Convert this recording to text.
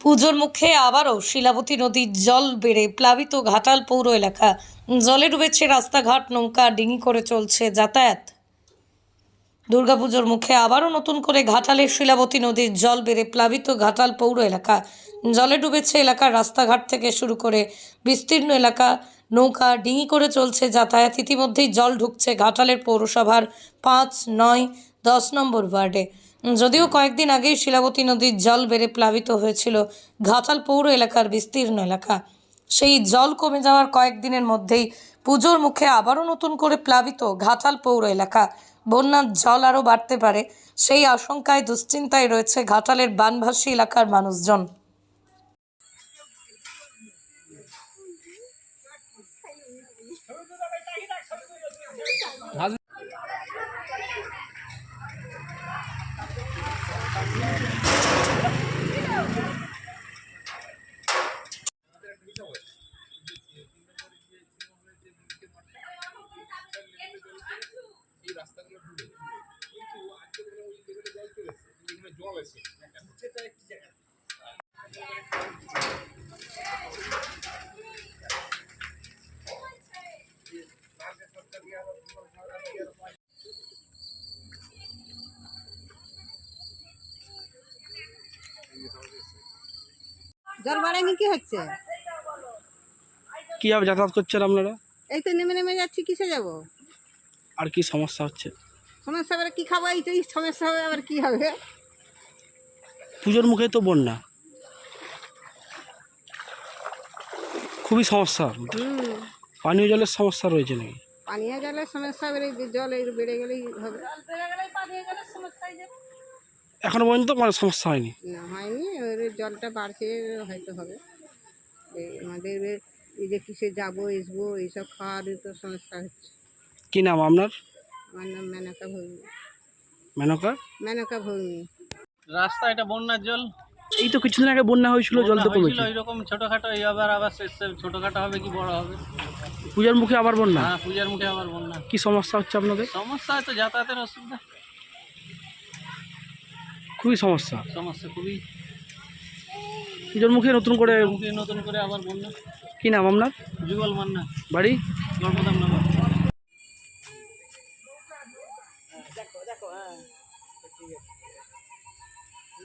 পুজোর মুখে আবারও শিলাবতী নদীর জল বেড়ে প্লাবিত ঘাটাল পৌর এলাকা। জলে ডুবেছে রাস্তাঘাট, নৌকা, ডিঙি করে চলছে যাতায়াত। দুর্গাপুজোর মুখে আবারও নতুন করে ঘাটালের শিলাবতী নদীর জল বেড়ে প্লাবিত ঘাটাল পৌর এলাকা। জলে ডুবেছে এলাকার রাস্তাঘাট থেকে শুরু করে বিস্তীর্ণ এলাকা। নৌকা, ডিঙি করে চলছে যাতায়াত। ইতিমধ্যেই জল ঢুকছে ঘাটালের পৌরসভার পাঁচ, নয়, দশ নম্বর ওয়ার্ডে। যদিও কয়েকদিন আগেই শিলাবতী নদীর জল বেড়ে প্লাবিত হয়েছিল ঘাটাল পৌর এলাকার বিস্তীর্ণ এলাকা। সেই জল কমে যাওয়ার কয়েকদিনের মধ্যেই পুজোর মুখে আবারও নতুন করে প্লাবিত ঘাটাল পৌর এলাকা। বন্যার জল আরও বাড়তে পারে, সেই আশঙ্কায় দুশ্চিন্তায় রয়েছে ঘাটালের বানভাসী এলাকার মানুষজন। জল বাড়ায়নি কি হচ্ছে? কীভাবে যাতায়াত করছেন আপনারা? এই তো নেমে নেমে যাচ্ছি কিসে যাব? আর কি সমস্যা হচ্ছে? সমস্যা আবার কি খাব? এই তো এই সমস্যা হবে আবার কি হবে? পুজোর মুখে তো বন্যা। খুবই সমস্যা। হুম। পানীয় জলের সমস্যা রয়েছে নাকি? পানীয় জলের সমস্যা বেড়ে জল বেড়ে গেলেই হবে। এখনও পর্যন্ত কোনো সমস্যা হয়নি? না হয়নি। জলটা বাড়ছে হয়তো হবে। এই আমাদের এই যে কিসে যাব আসব এইসব খাওয়ারই তো সমস্যা হচ্ছে। কি নাম আপনার? আমার নাম মেনকা ভৌমি মেনকা? মেনকা ভৌমি রাস্তা এটা বন্যার জল। এই তো কিছুদিন আগে বন্যা হয়েছিল জল তো কমেছে। এরকম ছোটখাটো এই আবার আবার ছোটখাটো হবে কি বড় হবে? পূজার মুখে আবার বন্যা? হ্যাঁ পূজার মুখে আবার বন্যা। কি সমস্যা হচ্ছে আপনাদের? সমস্যা তো যাতায়াতের অসুবিধা। খুবই সমস্যা। সমস্যা খুবই। পূজার মুখে নতুন করে নতুন করে আবার বন্যা। কি নাম আপনার? যুগল মান্না। বাড়ি? গর্বদাম নগর। দেখো দেখো হ্যাঁ ঠিক আছে।